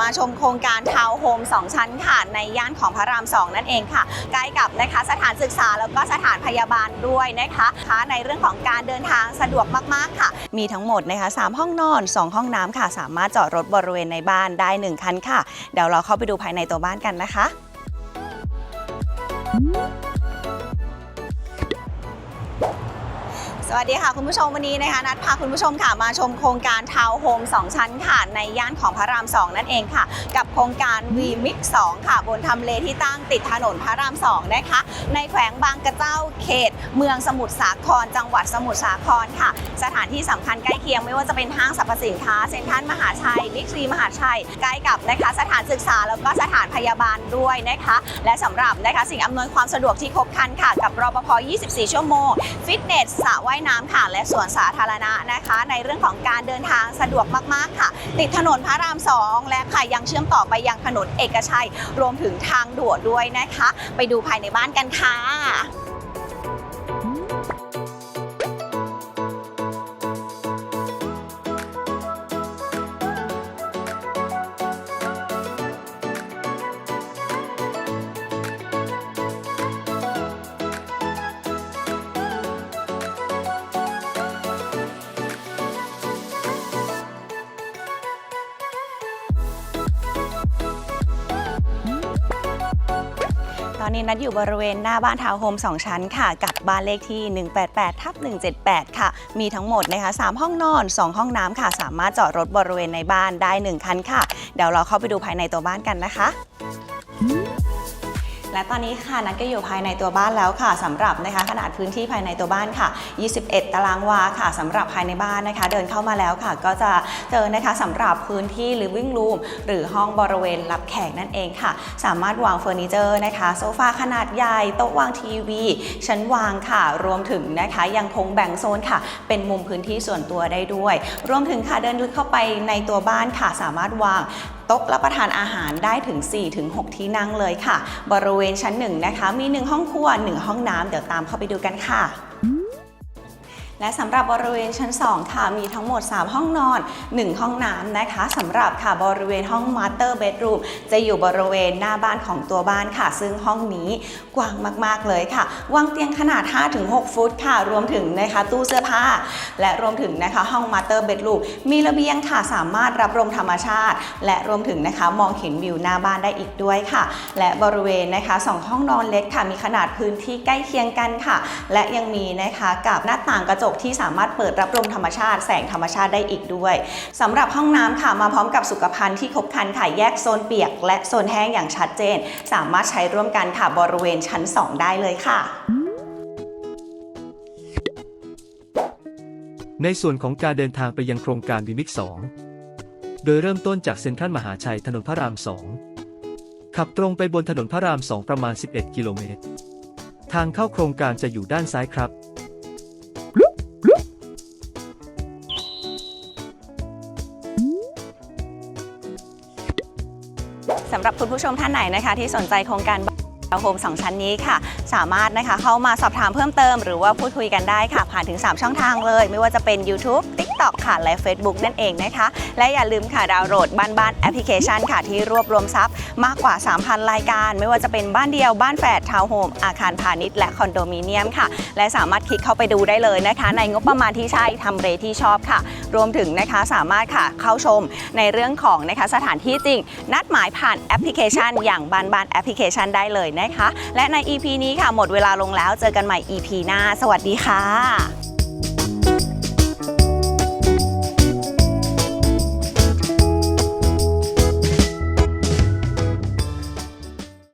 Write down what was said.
มาชมโครงการทาวน์โฮม2 ชั้นค่ะ ในย่านของพระราม 2 นั่นเองค่ะ ใกล้กับนะคะสถานศึกษาแล้วก็สถานพยาบาลด้วยนะคะค่ะในเรื่องของการเดินทางสะดวกมาก ๆ ค่ะ มีทั้งหมดนะคะ3ห้องนอน 2 ห้องน้ำค่ะ สามารถจอดรถบริเวณในบ้านได้ 1 คันค่ะ เดี๋ยวเราเข้าไปดูภายในตัวบ้านกันนะคะ วัสดีค่ะคุณผู้ชมวันนี้นะคะนัดพาคุณผู้ชมค่ะมาชมโครงการทาวน์โฮม2 ชั้นค่ะในย่านของพระราม 2 นั่นเองค่ะ กับโครงการวีมิก2ค่ะ บนทำเลที่ตั้งติดถนนพระราม 2 นะคะ ในแขวงบางกระเจ้าเขต เมืองสมุทรสาคร จังหวัดสมุทรสาครค่ะ สถานที่สำคัญใกล้เคียงไม่ว่าจะเป็นห้างสรรพสินค้าเซ็นทรัลมหาชัยบิ๊กซีมหาชัยใกล้กับนะคะสถานศึกษาแล้วก็สถานพยาบาลด้วยนะคะ และสำหรับนะคะสิ่งอำนวยความสะดวกที่ครบครันค่ะ กับรปภ 24 ชั่วโมงฟิตเนสสระว่ายน้ำค่ะ และสวนสาธารณะนะคะ ในเรื่องของการเดินทางสะดวกมากๆค่ะ ติดถนนพระราม2และค่ะยังเชื่อมต่อไปยังถนนเอกชัย รวมถึงทางด่วนด้วยนะคะ ไปดูภายในบ้านกันค่ะ อนนี้นัดอยู่บริเวณหน้าบ้านทาวน์โฮม 2 ชั้นค่ะ กับบ้านเลขที่ 188ทับ178 ค่ะ มีทั้งหมดนะคะ 3 ห้องนอน 2 ห้องน้ำค่ะ สามารถจอดรถบริเวณในบ้านได้ 1 คันค่ะ เดี๋ยวเราเข้าไปดูภายในตัวบ้านกันนะคะ และตอนนี้ค่ะนัดก็อยู่ภายในตัวบ้านแล้วค่ะสำหรับนะคะขนาดพื้นที่ภายในตัวบ้านค่ะ 21 ตารางวาค่ะสำหรับภายในบ้านนะคะ เดินเข้ามาแล้วค่ะ ก็จะเจอนะคะสำหรับพื้นที่ living room หรือห้องบริเวณรับแขกนั่นเองค่ะ สามารถวางเฟอร์นิเจอร์นะคะ โซฟาขนาดใหญ่โต๊ะวางทีวี ชั้นวางค่ะ รวมถึงนะคะยังคงแบ่งโซนค่ะ เป็นมุมพื้นที่ส่วนตัวได้ด้วย รวมถึงค่ะเดินลึกเข้าไปในตัวบ้านค่ะ สามารถวางโต๊ะรับประทานอาหารได้ถึง 4-6 ที่นั่งเลยค่ะ บริเวณชั้น1นะคะมี 1 ห้องครัว 1 ห้องน้ำเดี๋ยวตามเข้าไปดูกันค่ะ และสำหรับบริเวณชั้น 2 ค่ะ มีทั้งหมด 3 ห้องนอน 1 ห้องน้ำนะคะสำหรับค่ะบริเวณห้อง Master Bedroom จะอยู่บริเวณหน้าบ้านของตัวบ้านค่ะ ซึ่งห้องนี้กว้างมาก ๆ เลยค่ะ วางเตียงขนาด 5-6 ฟุตค่ะ รวมถึงนะคะตู้เสื้อผ้า และรวมถึงนะคะห้อง Master Bedroom มีระเบียงค่ะสามารถรับลมธรรมชาติ และรวมถึงนะคะมองเห็นวิวหน้าบ้านได้อีกด้วยค่ะ และบริเวณนะคะสองห้องนอนเล็กค่ะมีขนาดพื้นที่ใกล้เคียงกันค่ะ และยังมีนะคะกับหน้าต่างกระจกที่สามารถเปิดรับลมธรรมชาติ แสงธรรมชาติได้อีกด้วยสำหรับห้องน้ำค่ะมาพร้อมกับสุขภัณฑ์ที่ครบครันค่ะแยกโซนเปียก และโซนแห้งอย่างชัดเจน สามารถใช้ร่วมกันค่ะบริเวณชั้น 2 ได้เลยค่ะในส่วนของการเดินทางไปยังโครงการวิมิก2 โดยเริ่มต้นจากเซ็นทรัลมหาชัยถนนพระราม 2 ขับตรงไปบนถนนพระราม 2 ประมาณ 11 กิโลเมตร ทางเข้าโครงการจะอยู่ด้านซ้ายครับ สำหรับคุณผู้ชมท่านไหนนะคะ ที่สนใจโครงการบ้านโฮม2ชั้นนี้ค่ะ สามารถนะคะเข้ามาสอบถามเพิ่มเติม หรือว่าพูดคุยกันได้ค่ะ ผ่านถึง 3 ช่องทางเลย ไม่ว่าจะเป็น YouTube TikTok ค่ะ และ Facebook นั่นเองนะคะ และอย่าลืมค่ะดาวน์โหลดบ้านบ้านแอปพลิเคชันค่ะที่รวบรวมทรัพย์มากกว่า 3,000 รายการ ไม่ว่าจะเป็นบ้านเดียวบ้านแฝดทาวน์โฮมอาคารพาณิชย์และคอนโดมิเนียมค่ะ และสามารถคลิกเข้าไปดูได้เลยนะคะ ในงบประมาณที่ใช่ทำเลที่ชอบค่ะ รวมถึงนะคะสามารถค่ะเข้าชมในเรื่องของนะคะสถานที่จริง นัดหมายผ่านแอปพลิเคชัน อย่างบ้านบ้านแอปพลิเคชันได้เลยนะคะ และใน EP นี้ค่ะหมดเวลาลงแล้วเจอกันใหม่ EP หน้า สวัสดีค่ะ